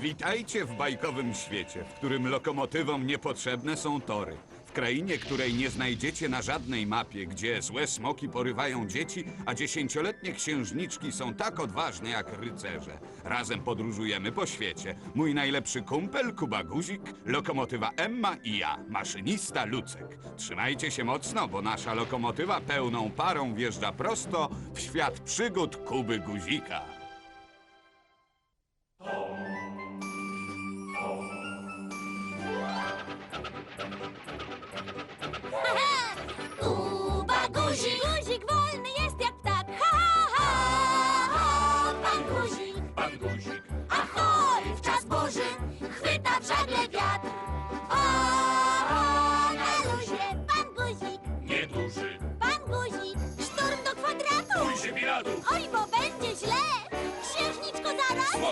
Witajcie w bajkowym świecie, w którym lokomotywom niepotrzebne są tory. W krainie, której nie znajdziecie na żadnej mapie, gdzie złe smoki porywają dzieci, a dziesięcioletnie księżniczki są tak odważne jak rycerze. Razem podróżujemy po świecie. Mój najlepszy kumpel, Kuba Guzik, lokomotywa Emma i ja, maszynista Lucek. Trzymajcie się mocno, bo nasza lokomotywa pełną parą wjeżdża prosto w świat przygód Kuby Guzika.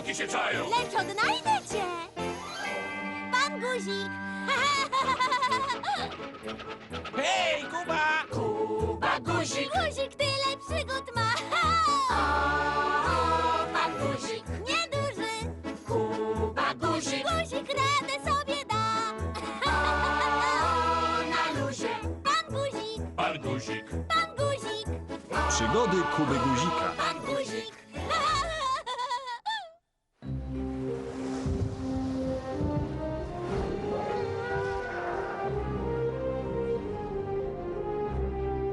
Się czają! lecz odnajdę cię. Pan guzik. Hej, Kuba! Kuba guzik. Guzik tyle przygód ma. O, pan guzik. Nieduży. Kuba guzik. Guzik radę sobie da. Na luzie. Pan guzik. Pan Guzik. Pan guzik. Przygody Kuby Guzika. Pan guzik.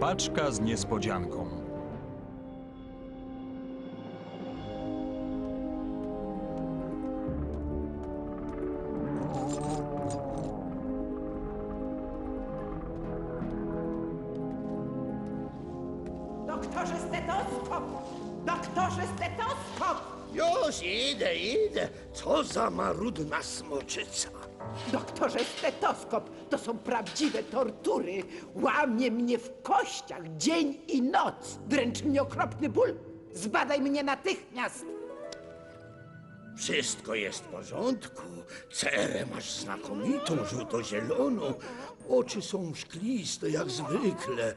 Paczka z niespodzianką. Doktorze stetoskop! Doktorze stetoskop! Już idę, idę. Co za marudna smoczyca. Doktorze stetoskop! To są prawdziwe tortury. Łamie mnie w kościach dzień i noc. Dręczy mnie okropny ból. Zbadaj mnie natychmiast. Wszystko jest w porządku. Cerę masz znakomitą, żółto-zieloną. Oczy są szkliste, jak zwykle.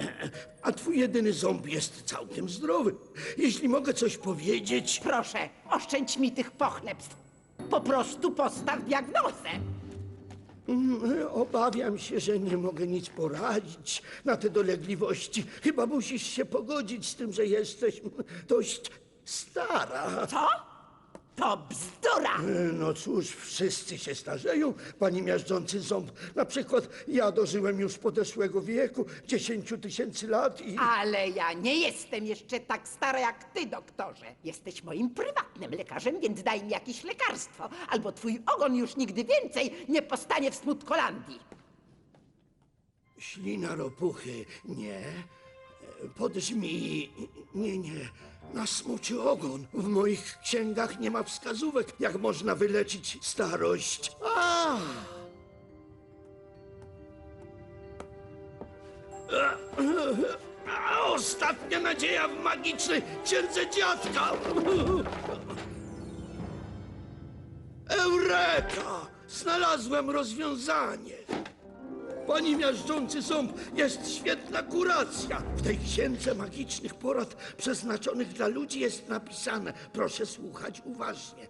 A twój jedyny ząb jest całkiem zdrowy. Jeśli mogę coś powiedzieć... Proszę, oszczędź mi tych pochlebstw. Po prostu postaw diagnozę. Mm, Obawiam się, że nie mogę nic poradzić na te dolegliwości. Chyba musisz się pogodzić z tym, że jesteś dość stara. Co? To bzdura! No cóż, wszyscy się starzeją, pani miażdżący ząb. Na przykład ja dożyłem już podeszłego wieku, 10 tysięcy lat i... Ale ja nie jestem jeszcze tak stara jak ty, doktorze. Jesteś moim prywatnym lekarzem, więc daj mi jakieś lekarstwo, albo twój ogon już nigdy więcej nie postanie w smutkolandii. Ślina ropuchy, nie. Podżmi, nie, nie. Na smoczy ogon. W moich księgach nie ma wskazówek, jak można wyleczyć starość. A, Ostatnia nadzieja w magicznej księdze dziadka! Eureka! Znalazłem rozwiązanie! Pani miażdżący ząb jest świetna kuracja. W tej księdze magicznych porad przeznaczonych dla ludzi jest napisane, proszę słuchać uważnie.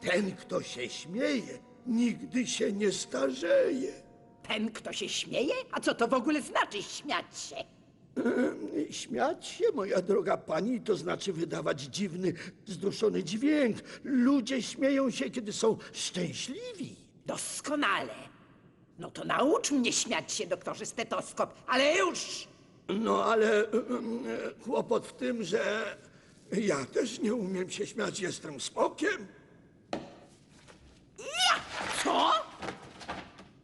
Ten, kto się śmieje, nigdy się nie starzeje. Ten, kto się śmieje? A co to w ogóle znaczy śmiać się? Śmiać się, moja droga pani, to znaczy wydawać dziwny, zduszony dźwięk. Ludzie śmieją się, kiedy są szczęśliwi. Doskonale. No to naucz mnie śmiać się, doktorze stetoskop, ale już! No ale e, e, kłopot w tym, że ja też nie umiem się śmiać, jestem smokiem. Ja! Co?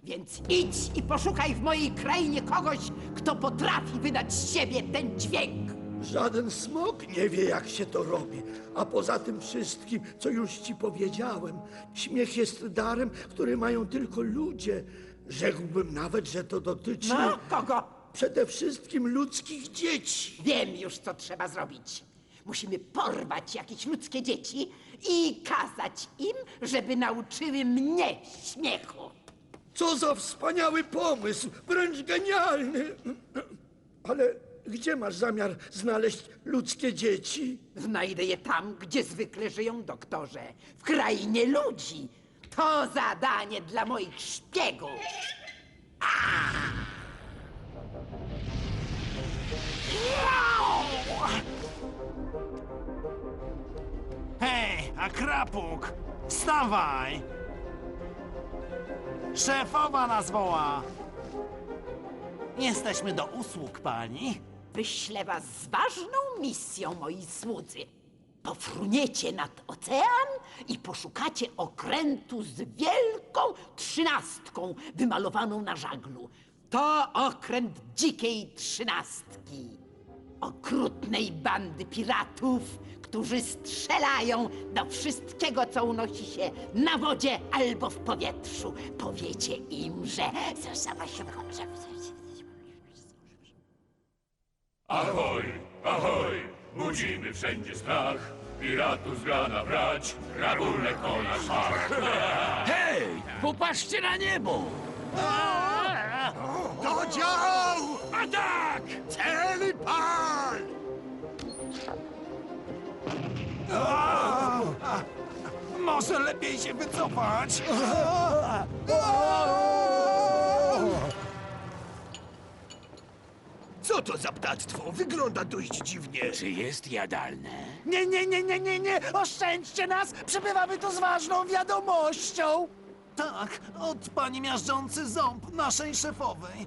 Więc idź i poszukaj w mojej krainie kogoś, kto potrafi wydać z siebie ten dźwięk. Żaden smok nie wie, jak się to robi. A poza tym wszystkim, co już ci powiedziałem, śmiech jest darem, który mają tylko ludzie. Rzekłbym nawet, że to dotyczy No, kogo? przede wszystkim ludzkich dzieci. Wiem już, co trzeba zrobić. Musimy porwać jakieś ludzkie dzieci i kazać im, żeby nauczyły mnie śmiechu. Co za wspaniały pomysł, wręcz genialny. Ale gdzie masz zamiar znaleźć ludzkie dzieci? Znajdę je tam, gdzie zwykle żyją doktorze. W krainie ludzi. To zadanie dla moich szpiegów. Hej, Akrapuk! Wstawaj! Szefowa nas woła! Jesteśmy do usług pani. Wyślę was z ważną misją, moi słudzy. Pofruniecie nad ocean i poszukacie okrętu z wielką trzynastką wymalowaną na żaglu. To okręt dzikiej trzynastki. Okrutnej bandy piratów, którzy strzelają do wszystkiego, co unosi się na wodzie albo w powietrzu. Powiecie im, że... Ahoj, ahoj, budzimy wszędzie strach. Piratów z rana brać, rabunek o nasz szach. Hej, popatrzcie na niebo! Do działu! Atak! Cel pal! Może lepiej się wycofać? Co to za ptactwo? Wygląda dość dziwnie. Czy jest jadalne? Nie, nie, nie, nie, nie, nie! Oszczędźcie nas! Przybywamy tu z ważną wiadomością! Tak, od pani miażdżący ząb naszej szefowej.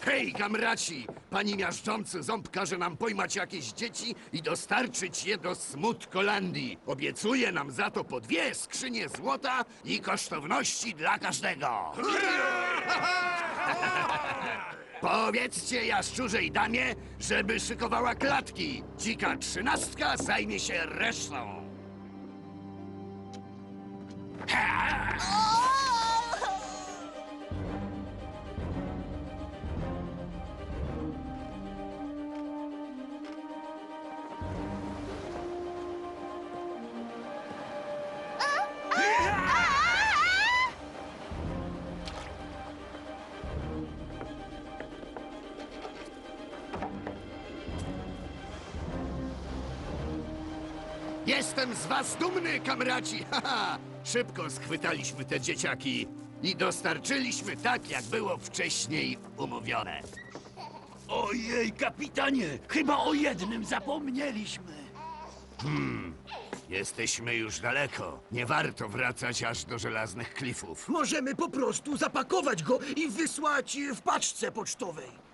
Hej, kamraci! Pani miażdżący ząb każe nam pojmać jakieś dzieci i dostarczyć je do Smutkolandii. Obiecuje nam za to po dwie skrzynie złota i kosztowności dla każdego. Powiedzcie jaszczurzej damie, żeby szykowała klatki. Dzika trzynastka zajmie się resztą. Jestem z was dumny, kamraci! Haha! Szybko schwytaliśmy te dzieciaki i dostarczyliśmy tak, jak było wcześniej umówione. Ojej, kapitanie, chyba o jednym zapomnieliśmy. Jesteśmy już daleko. Nie warto wracać aż do żelaznych klifów. Możemy po prostu zapakować go i wysłać w paczce pocztowej.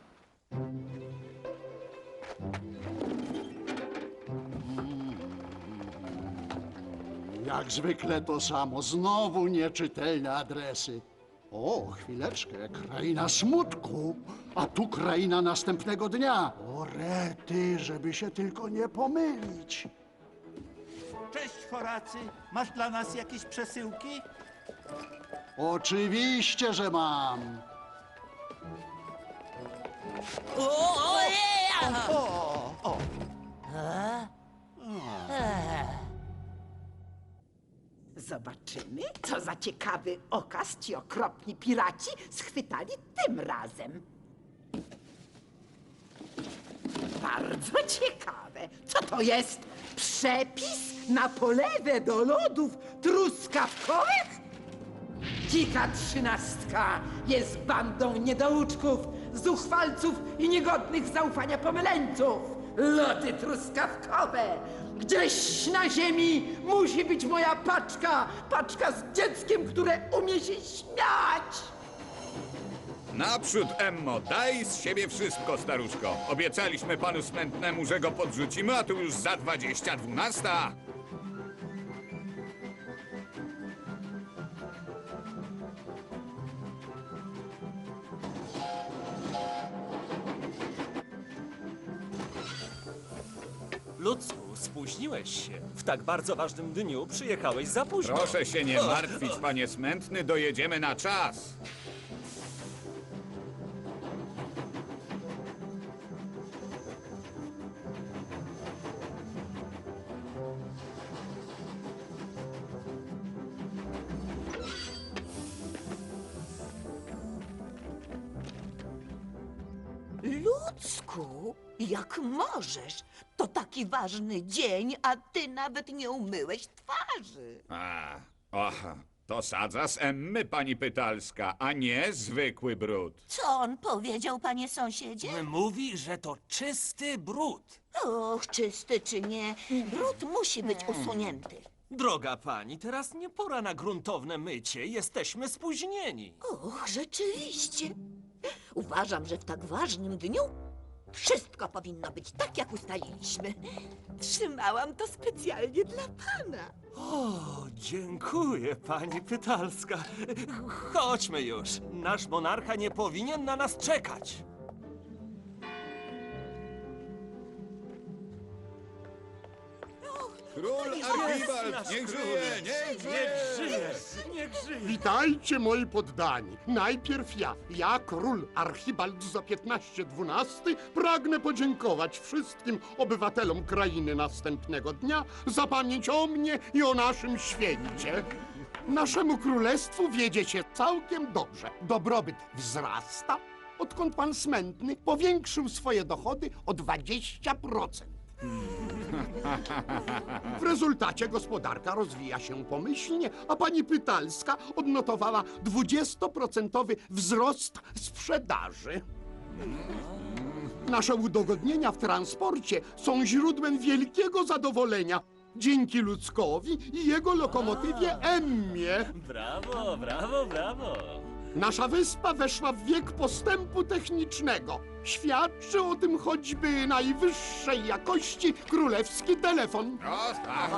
Jak zwykle to samo, znowu nieczytelne adresy. O, chwileczkę, kraina smutku, a tu kraina następnego dnia. O rety, żeby się tylko nie pomylić. Cześć, Horacy. Masz dla nas jakieś przesyłki? Oczywiście, że mam. Zobaczymy, co za ciekawy okaz ci okropni piraci schwytali tym razem. Bardzo ciekawe. Co to jest? Przepis na polewę do lodów truskawkowych? Dzika trzynastka jest bandą niedouczków, zuchwalców i niegodnych zaufania pomyleńców. Lody truskawkowe. Gdzieś na ziemi musi być moja paczka. Paczka z dzieckiem, które umie się śmiać. Naprzód, Emmo, daj z siebie wszystko, staruszko. Obiecaliśmy panu smętnemu, że go podrzucimy, a tu już za dwadzieścia dwunasta. Ludzku, spóźniłeś się. W tak bardzo ważnym dniu przyjechałeś za późno. Proszę się nie martwić, panie smętny, dojedziemy na czas. Ważny dzień, a ty nawet nie umyłeś twarzy. A, aha, to sadza z Emmy, pani Pytalska, a nie zwykły brud. Co on powiedział, panie sąsiedzie? Mówi, że to czysty brud. Och, czysty czy nie, brud musi być usunięty. Droga pani, teraz nie pora na gruntowne mycie. Jesteśmy spóźnieni. Och, rzeczywiście. Uważam, że w tak ważnym dniu wszystko powinno być tak, jak ustaliliśmy. Trzymałam to specjalnie dla pana. O, dziękuję, pani Pytalska. Chodźmy już. Nasz monarcha nie powinien na nas czekać. Król Archibald, niech żyje, niech żyje! Niech żyje. Witajcie, moi poddani. Najpierw ja, ja, król Archibald za 15-12, pragnę podziękować wszystkim obywatelom krainy następnego dnia za pamięć o mnie i o naszym święcie. Naszemu królestwu wiedzie się całkiem dobrze. Dobrobyt wzrasta, odkąd pan Smętny powiększył swoje dochody o 20%. W rezultacie gospodarka rozwija się pomyślnie, a pani Pytalska odnotowała 20% wzrost sprzedaży. Nasze udogodnienia w transporcie są źródłem wielkiego zadowolenia dzięki ludzkowi i jego lokomotywie Emmie. Brawo, brawo, brawo. Nasza wyspa weszła w wiek postępu technicznego. Świadczy o tym choćby najwyższej jakości królewski telefon. O, tak,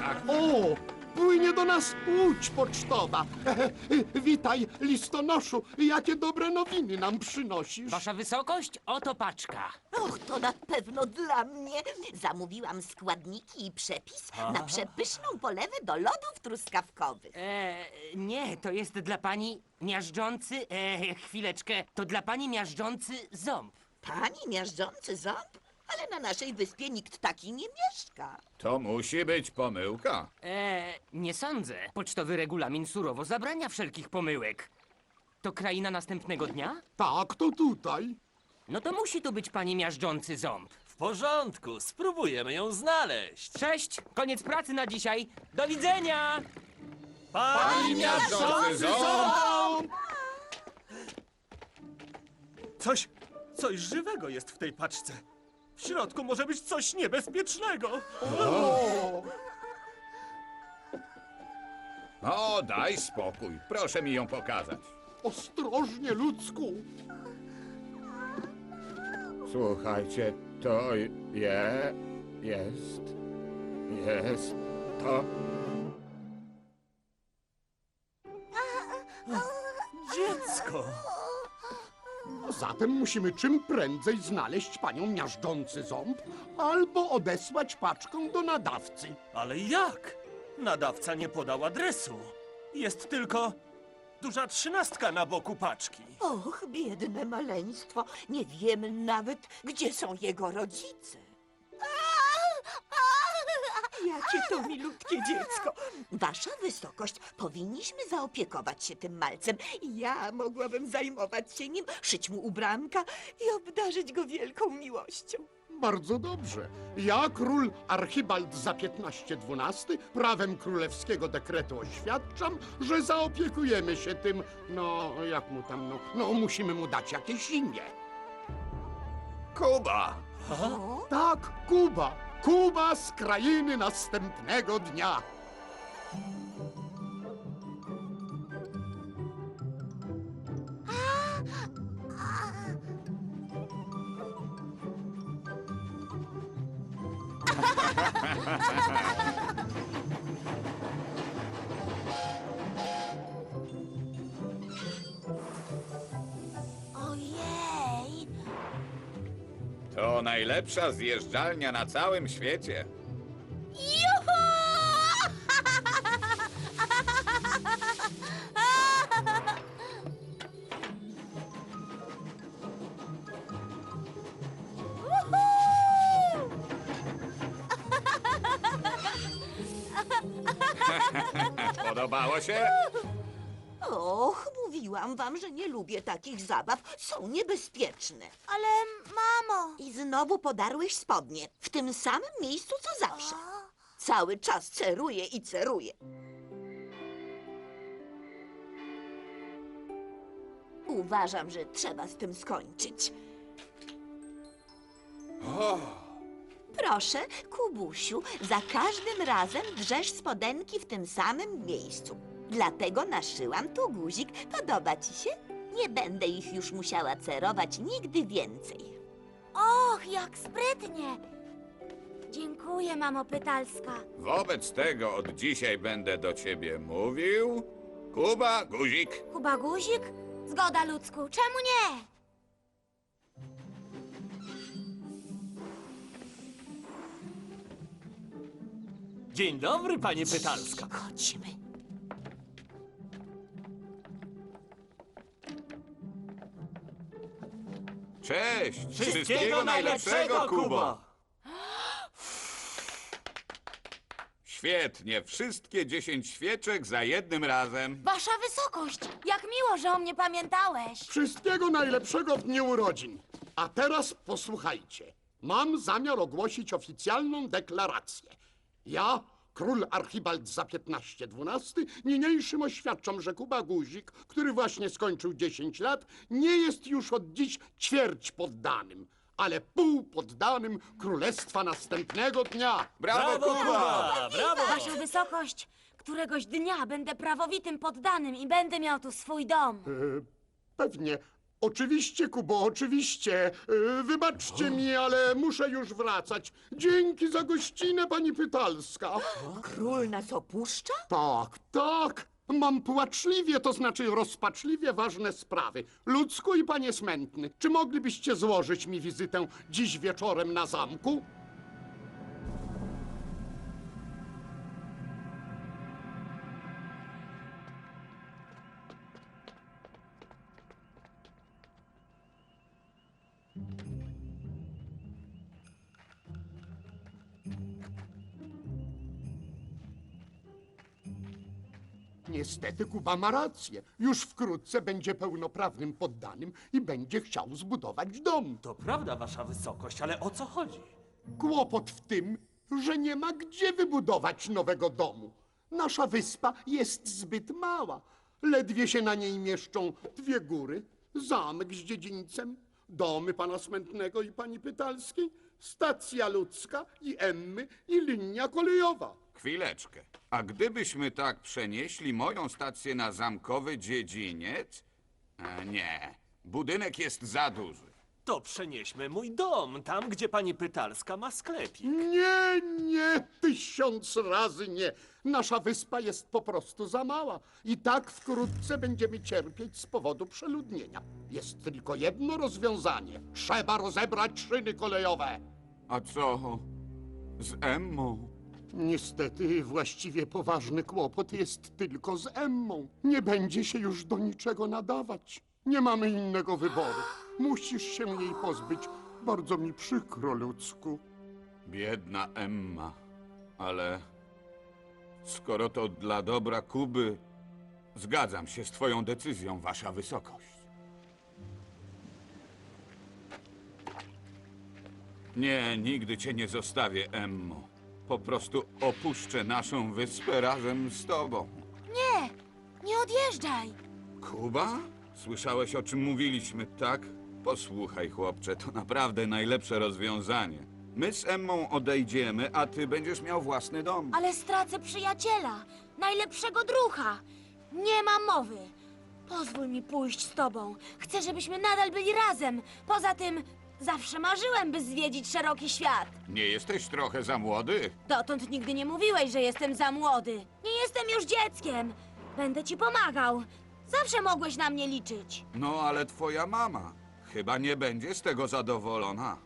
tak. O, płynie do nas łódź pocztowa. Witaj, listonoszu. Jakie dobre nowiny nam przynosisz? Wasza wysokość, oto paczka. Och, to na pewno dla mnie. Zamówiłam składniki i przepis na przepyszną polewę do lodów truskawkowych. E, nie, to jest dla pani miażdżący... E, chwileczkę, to dla pani miażdżący ząb. Pani miażdżący ząb? Ale na naszej wyspie nikt taki nie mieszka. To musi być pomyłka. E, nie sądzę. Pocztowy regulamin surowo zabrania wszelkich pomyłek. To kraina następnego dnia? Tak, to tutaj. No to musi tu być pani miażdżący ząb. W porządku, spróbujemy ją znaleźć. Cześć, koniec pracy na dzisiaj. Do widzenia! Pani miażdżący ząb! Coś, coś żywego jest w tej paczce. W środku może być coś niebezpiecznego. O, daj spokój. Proszę mi ją pokazać. Ostrożnie, ludzku. Słuchajcie, to je... jest... jest... to... Dziecko. Zatem musimy czym prędzej znaleźć panią miażdżący ząb albo odesłać paczkę do nadawcy. Ale jak? Nadawca nie podał adresu. Jest tylko duża trzynastka na boku paczki. Och, biedne maleństwo. Nie wiemy nawet, gdzie są jego rodzice. Jakie to milutkie dziecko. Wasza wysokość, powinniśmy zaopiekować się tym malcem. Ja mogłabym zajmować się nim, szyć mu ubranka i obdarzyć go wielką miłością. Bardzo dobrze. Ja, król Archibald za 15-12, prawem królewskiego dekretu oświadczam, że zaopiekujemy się tym, no, jak mu tam, no, no, musimy mu dać jakieś imię. Kuba! Tak, Kuba. Kuba z krainy następnego dnia. To najlepsza zjeżdżalnia na całym świecie. Juhu! Uhu! Podobało się? Mówiłam wam, że nie lubię takich zabaw. Są niebezpieczne. Ale mamo... I znowu podarłeś spodnie. W tym samym miejscu, co zawsze. Cały czas ceruję i ceruję. Uważam, że trzeba z tym skończyć. Proszę, Kubusiu, za każdym razem drzesz spodenki w tym samym miejscu. Dlatego naszyłam tu guzik. Podoba ci się? Nie będę ich już musiała cerować nigdy więcej. Och, jak sprytnie! Dziękuję, mamo Pytalska. Wobec tego od dzisiaj będę do ciebie mówił... Kuba, guzik. Kuba Guzik? Zgoda, ludzku, czemu nie? Dzień dobry, panie Pytalska. Chodźmy. Cześć! Wszystkiego najlepszego, Kubo! Świetnie, wszystkie dziesięć świeczek za jednym razem. Wasza wysokość, jak miło, że o mnie pamiętałeś. Wszystkiego najlepszego w dniu urodzin. A teraz posłuchajcie. Mam zamiar ogłosić oficjalną deklarację. Ja, król Archibald za 15-12, niniejszym oświadczam, że Kuba Guzik, który właśnie skończył 10 lat, nie jest już od dziś ćwierć poddanym, ale półpoddanym królestwa następnego dnia. Brawo, Brawo, Kuba! Brawo! Wasza wysokość, któregoś dnia będę prawowitym poddanym i będę miał tu swój dom. Pewnie. Oczywiście, Kubo, oczywiście. Yy, Wybaczcie mi, ale muszę już wracać. Dzięki za gościnę, pani Pytalska. Król nas opuszcza? Tak, tak. Mam płaczliwie, to znaczy rozpaczliwie ważne sprawy. Ludzku i panie Smętny, czy moglibyście złożyć mi wizytę dziś wieczorem na zamku? Niestety Kuba ma rację. Już wkrótce będzie pełnoprawnym poddanym i będzie chciał zbudować dom. To prawda, wasza wysokość, ale o co chodzi? Kłopot w tym, że nie ma gdzie wybudować nowego domu. Nasza wyspa jest zbyt mała. Ledwie się na niej mieszczą dwie góry, zamek z dziedzińcem, domy pana Smętnego i pani Pytalskiej, stacja ludzka i Emmy i linia kolejowa. Chwileczkę. A gdybyśmy tak przenieśli moją stację na zamkowy dziedziniec? E, nie. Budynek jest za duży. To przenieśmy mój dom, tam gdzie pani Pytalska ma sklepik. Nie, nie, tysiąc razy nie. Nasza wyspa jest po prostu za mała i tak wkrótce będziemy cierpieć z powodu przeludnienia. Jest tylko jedno rozwiązanie. Trzeba rozebrać szyny kolejowe. A co z Emmą? Niestety, właściwie poważny kłopot jest tylko z Emmą. Nie będzie się już do niczego nadawać. Nie mamy innego wyboru. Musisz się jej pozbyć. Bardzo mi przykro, ludzku. Biedna Emma. Ale skoro to dla dobra Kuby, zgadzam się z twoją decyzją, wasza wysokość. Nie, nigdy cię nie zostawię, Emmo. Po prostu opuszczę naszą wyspę razem z tobą. Nie, nie odjeżdżaj. Kuba? Słyszałeś, o czym mówiliśmy, tak? Posłuchaj, chłopcze, to naprawdę najlepsze rozwiązanie. My z Emmą odejdziemy, a ty będziesz miał własny dom. Ale stracę przyjaciela, najlepszego drucha. Nie ma mowy. Pozwól mi pójść z tobą. Chcę, żebyśmy nadal byli razem. Poza tym, zawsze marzyłem, by zwiedzić szeroki świat. Nie jesteś trochę za młody? Dotąd nigdy nie mówiłeś, że jestem za młody. Nie jestem już dzieckiem. Będę ci pomagał. Zawsze mogłeś na mnie liczyć. No, ale twoja mama chyba nie będzie z tego zadowolona.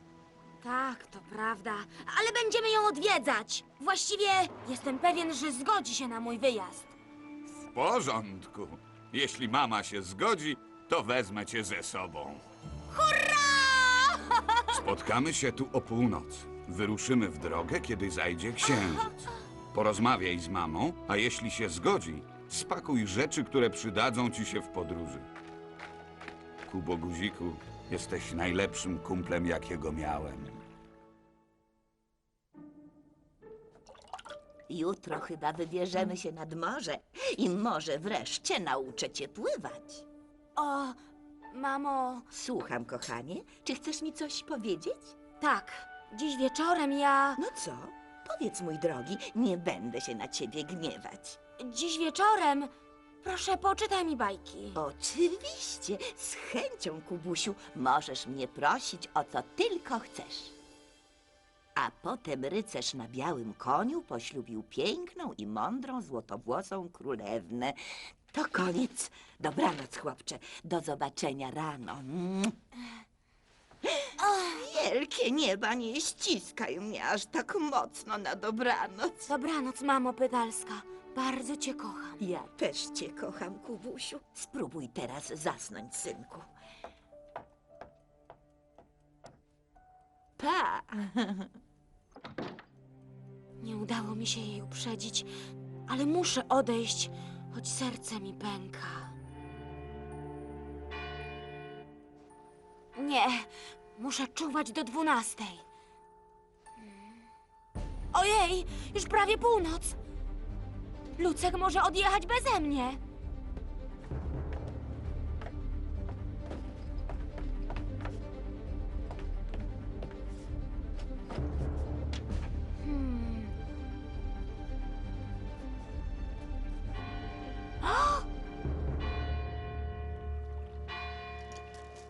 Tak, to prawda, ale będziemy ją odwiedzać. Właściwie jestem pewien, że zgodzi się na mój wyjazd. W porządku. Jeśli mama się zgodzi, to wezmę cię ze sobą. Hurra! Spotkamy się tu o północy. Wyruszymy w drogę, kiedy zajdzie księżyc. Porozmawiaj z mamą, a jeśli się zgodzi, Spakuj rzeczy, które przydadzą ci się w podróży. Kubo Guziku, jesteś najlepszym kumplem, jakiego miałem. Jutro chyba wybierzemy się nad morze i może wreszcie nauczę cię pływać. O, mamo, Słucham, kochanie. Czy chcesz mi coś powiedzieć? tak, dziś wieczorem ja... No co? Powiedz, mój drogi, nie będę się na ciebie gniewać. Dziś wieczorem... Proszę, poczytaj mi bajki. Oczywiście, z chęcią, Kubusiu, możesz mnie prosić o co tylko chcesz. A potem rycerz na białym koniu poślubił piękną i mądrą złotowłosą królewnę. To koniec. Dobranoc, chłopcze. Do zobaczenia rano. Mm. Wielkie nieba, nie ściskaj mnie aż tak mocno na dobranoc. Dobranoc, mamo Pytalska. Bardzo cię kocham. Ja też cię kocham, Kubusiu. Spróbuj teraz zasnąć, synku. Pa! Nie udało mi się jej uprzedzić, ale muszę odejść, choć serce mi pęka. Nie, muszę czuwać do dwunastej. Ojej, już prawie północ. Lucek może odjechać beze mnie.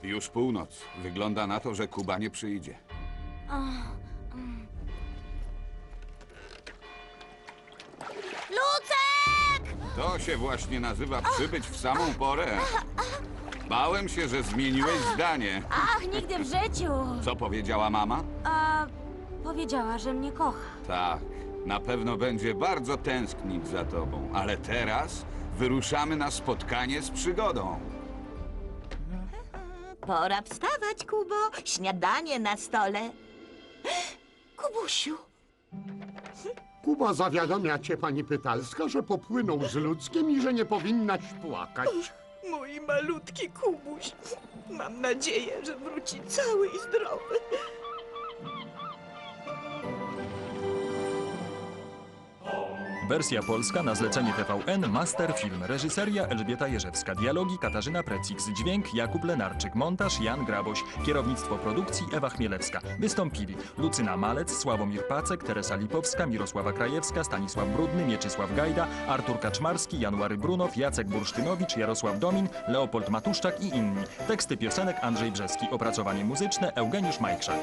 Już północ. Wygląda na to, że Kuba nie przyjdzie. Lucek! To się właśnie nazywa przybyć w samą porę. Bałem się, że zmieniłeś zdanie. Ach, nigdy w życiu. Co powiedziała mama? A powiedziała, że mnie kocha. Tak, na pewno będzie bardzo tęsknić za tobą, ale teraz wyruszamy na spotkanie z przygodą. Pora wstawać, Kubo. Śniadanie na stole. Kubusiu, Kuba zawiadamia cię, pani Pytalska, że popłynął z ludzkiem i że nie powinnaś płakać. mój malutki Kubuś. Mam nadzieję, że wróci cały i zdrowy. Wersja polska na zlecenie TVN Master Film. Reżyseria Elżbieta Jerzewska. Dialogi Katarzyna Precix. Dźwięk Jakub Lenarczyk. Montaż Jan Graboś. Kierownictwo produkcji Ewa Chmielewska. Wystąpili Lucyna Malec, Sławomir Pacek, Teresa Lipowska, Mirosława Krajewska, Stanisław Brudny, Mieczysław Gajda, Artur Kaczmarski, January Brunow, Jacek Bursztynowicz, Jarosław Domin, Leopold Matuszczak i inni. Teksty piosenek Andrzej Brzeski. Opracowanie muzyczne Eugeniusz Majkrzak.